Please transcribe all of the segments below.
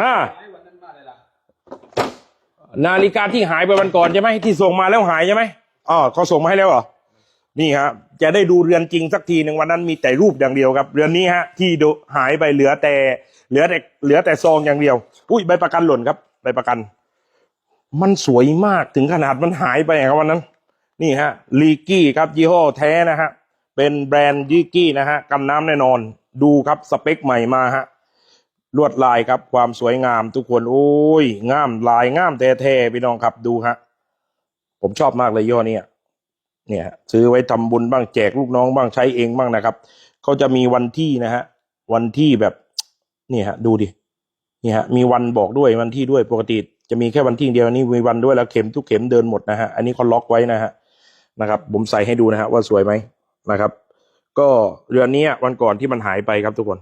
อ่านาฬิกาที่หายไปวันก่อนใช่ไหมที่ส่งมาแล้วหายใช่ไหมอ๋อเขาส่งมาให้แล้วเหรอนี่ฮะจะได้ดูเรือนจริงสักทีหนึ่งวันนั้นมีแต่รูปอย่างเดียวครับ เรือนนี้ฮะ ที่ดูหายไปเหลือแต่ เหลือแต่เหลือแต่ซองอย่างเดียว อุ้ยใบประกันหล่นครับใบประกัน มันสวยมากถึงขนาดมันหายไปครับวันนั้น นี่ฮะลีกี้ครับยี่ห้อแท้นะฮะเป็นแบรนด์ลีกี้นะฮะกันน้ำแน่นอน ดูครับสเปคใหม่มาฮะ ลวดลายครับความสวยงามทุกคนโอ้ยงามลายงามแท้ๆพี่น้องครับดูฮะผมชอบมากเลยย่อเนี้ยเนี่ยฮะซื้อไว้ทำบุญบ้างแจกลูกน้องบ้างใช้เองบ้างนะครับเขาจะมีวันที่นะฮะวันที่แบบนี่ฮะดูดินี่ฮะมีวันบอกด้วยวันที่ด้วยปกติ จะมีแค่วันที่เดียวนนี้มีวันด้วยแล้วเข็มทุกเข็มเดินหมดนะฮะอันนี้เขาล็อกไว้นะฮะนะครับ ผมใส่ให้ดูนะฮะว่าสวยไหมนะครับ ก็เรือนนี้วันก่อนที่มันหายไปครับทุกคน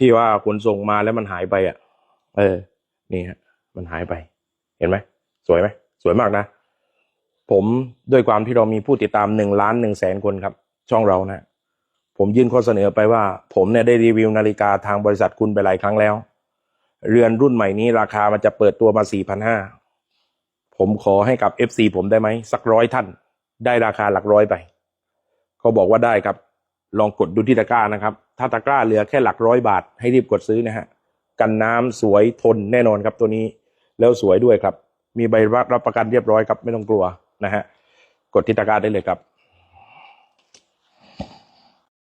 ที่ว่าขนส่งมาแล้วมันหายไปอะ เออ นี่ฮะ มันหายไป เห็นไหม สวยไหม สวยมากนะ ผมด้วยความที่เรามีผู้ติดตามหนึ่งล้านหนึ่งแสนคนครับ ช่องเรานะ ผมยื่นข้อเสนอไปว่า ผมเนี่ยได้รีวิวนาฬิกาทางบริษัทคุณไปหลายครั้งแล้ว เรือนรุ่นใหม่นี้ราคามันจะเปิดตัวมาสี่พันห้าผมขอให้กับ FC ผมได้ไหม สักร้อยท่าน ได้ราคาหลักร้อยไป เขาบอกว่าได้ครับ ลองกดดูที่ตะกร้านะครับ ถ้าตะกร้าเหลือแค่หลักร้อยบาท ให้รีบกดซื้อนะฮะ กันน้ำสวยทนแน่นอนครับตัวนี้ แล้วสวยด้วยครับ มีใบรับประกันเรียบร้อยครับไม่ต้องกลัวนะฮะ กดที่ตะกร้าได้เลยครับ